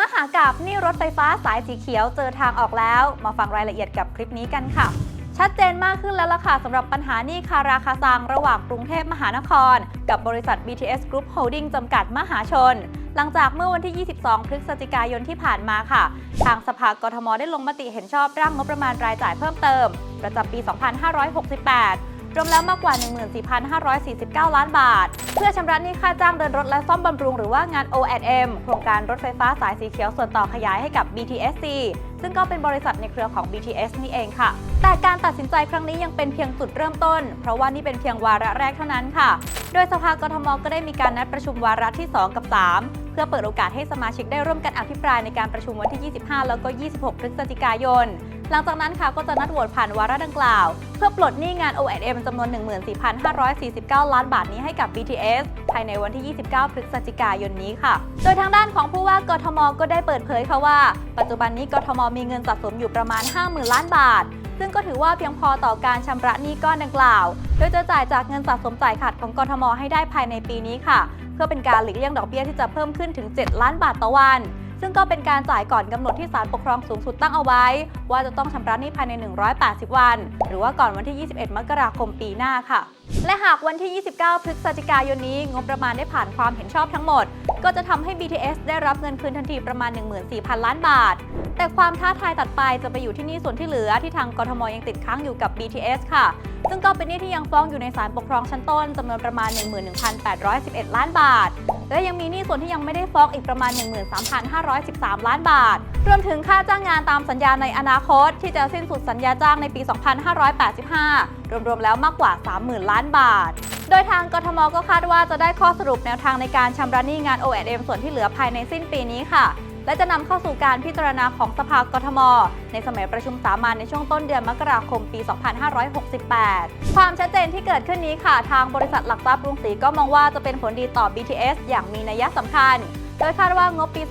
มหากาบนี่รถไฟฟ้าสายสีเขียวเจอทางออกแล้ว มาฟังรายละเอียดกับคลิปนี้กันค่ะ ชัดเจนมากขึ้นแล้วล่ะค่ะสำหรับปัญหานี้คาราคาซังระหว่างกรุงเทพมหานคร กับบริษัท BTS Group Holding จำกัดมหาชน หลังจากเมื่อวันที่ 22 พฤศจิกายนที่ผ่านมาค่ะ ทางสภากทมได้ลงมติเห็นชอบร่างงบประมาณรายจ่ายเพิ่มเติม ประจำปี 2568 รวมแล้วมากกว่า 14,549 ล้านบาท เพื่อชำระหนี้ค่าจ้างเดินรถและซ่อมบำรุงหรือว่างาน O&M โครงการรถไฟฟ้าสายสีเขียวส่วนต่อขยายให้กับ BTSC ซึ่งก็เป็นบริษัทในเครือของ BTS นี่เองค่ะ แต่การตัดสินใจครั้งนี้ยังเป็นเพียงจุดเริ่มต้น เพราะว่านี่เป็นเพียงวาระแรกเท่านั้นค่ะ โดยสภากทมก็ได้มีการนัดประชุมวาระที่ 2 กับ3เพื่อเปิดโอกาสให้สมาชิกได้ร่วมกันอภิปรายในการประชุมวันที่ 25 แล้วก็ 26 พฤศจิกายน หลังจากนั้นค่ะก็จะนัดโหวตผ่านวาระดังกล่าว เพื่อปลดหนี้งาน O&M จำนวน 14,549 ล้านบาทนี้ให้กับ BTS ภายในวันที่ 29 พฤศจิกายนนี้ค่ะ โดยทางด้านของผู้ว่ากทมก็ได้เปิดเผยค่ะว่า ปัจจุบันนี้กทมมีเงินสะสมอยู่ประมาณ 50,000 ล้านบาท ซึ่งก็ถือว่าเพียงพอต่อการชำระหนี้ก้อนดังกล่าว โดยจะจ่ายจากเงินสะสมจ่ายขาดของกทมให้ได้ภายในปีนี้ค่ะ เพื่อเป็นการหลีกเลี่ยงดอกเบี้ยที่จะเพิ่มขึ้นถึง 7 ล้านบาทต่อวัน ซึ่งก็เป็นการจ่ายก่อนกำหนดที่ศาลปกครองสูงสุดตั้งเอาไว้ ว่าจะต้องชำระหนี้ภายใน 180 วัน หรือว่าก่อนวันที่ 21 มกราคมปีหน้าค่ะ และหากวันที่ 29 พฤศจิกายนนี้ งบประมาณได้ผ่านความเห็นชอบทั้งหมด ก็จะทำให้ BTS ได้รับเงินคืนทันทีประมาณ 14,000 ล้านบาท แต่ความท้าทายตัดไปจะไปอยู่ที่นี้ส่วนที่เหลือที่ทางกทมยังติดค้างอยู่กับ BTS ค่ะซึ่งก็เป็นหนี้ที่ยังฟ้องอยู่ในศาลปกครองชั้นต้นจำนวนประมาณ 11,811 ล้านบาท และยังมีหนี้ส่วนที่ยังไม่ได้ฟ้องอีกประมาณ 13,513 ล้านบาท รวมถึงค่าจ้างงานตามสัญญาในอนาคต ที่จะสิ้นสุดสัญญาจ้างในปี 2585 รวมๆแล้วมากกว่า 30,000 ล้านบาท โดยทางกทมก็คาดว่าจะได้ข้อสรุปแนวทางในการชำระหนี้งาน O&M ส่วนที่เหลือภายในสิ้นปีนี้ค่ะ และจะนำเข้าสู่การพิจารณาของสภากทม ในสมัยประชุมสามัญในช่วงต้นเดือนมกราคมปี 2568 ความชัดเจนที่เกิดขึ้นนี้ค่ะ ทางบริษัทหลักทรัพย์กรุงศรีก็มองว่าจะเป็นผลดีต่อ BTS อย่างมีนัยสำคัญ โดยคาดว่างบปี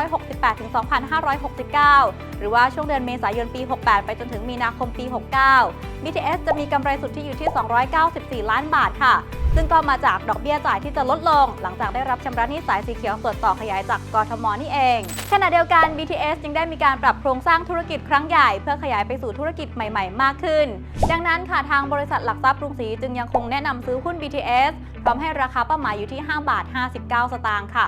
2568 ถึง 2569 หรือว่าช่วงเดือนเมษายนปี 68 ไปจนถึงมีนาคมปี 69 BTS จะมีกำไรสุทธิอยู่ที่ 294 ล้านบาทค่ะ ซึ่งก็มาจากดอกเบี้ยจ่ายที่จะลดลง หลังจากได้รับชำระหนี้สายสีเขียวส่วนต่อขยายจากกทมนี่เอง ขณะเดียวกัน BTS ยังได้มีการปรับโครงสร้างธุรกิจครั้งใหญ่เพื่อขยายไปสู่ธุรกิจใหม่ๆ มากขึ้น ดังนั้นค่ะทางบริษัทหลักทรัพย์กรุงศรีจึงยังคงแนะนำซื้อหุ้น BTS พร้อมให้ราคาเป้าหมายอยู่ที่ 5 บาท 59 สตางค์ค่ะ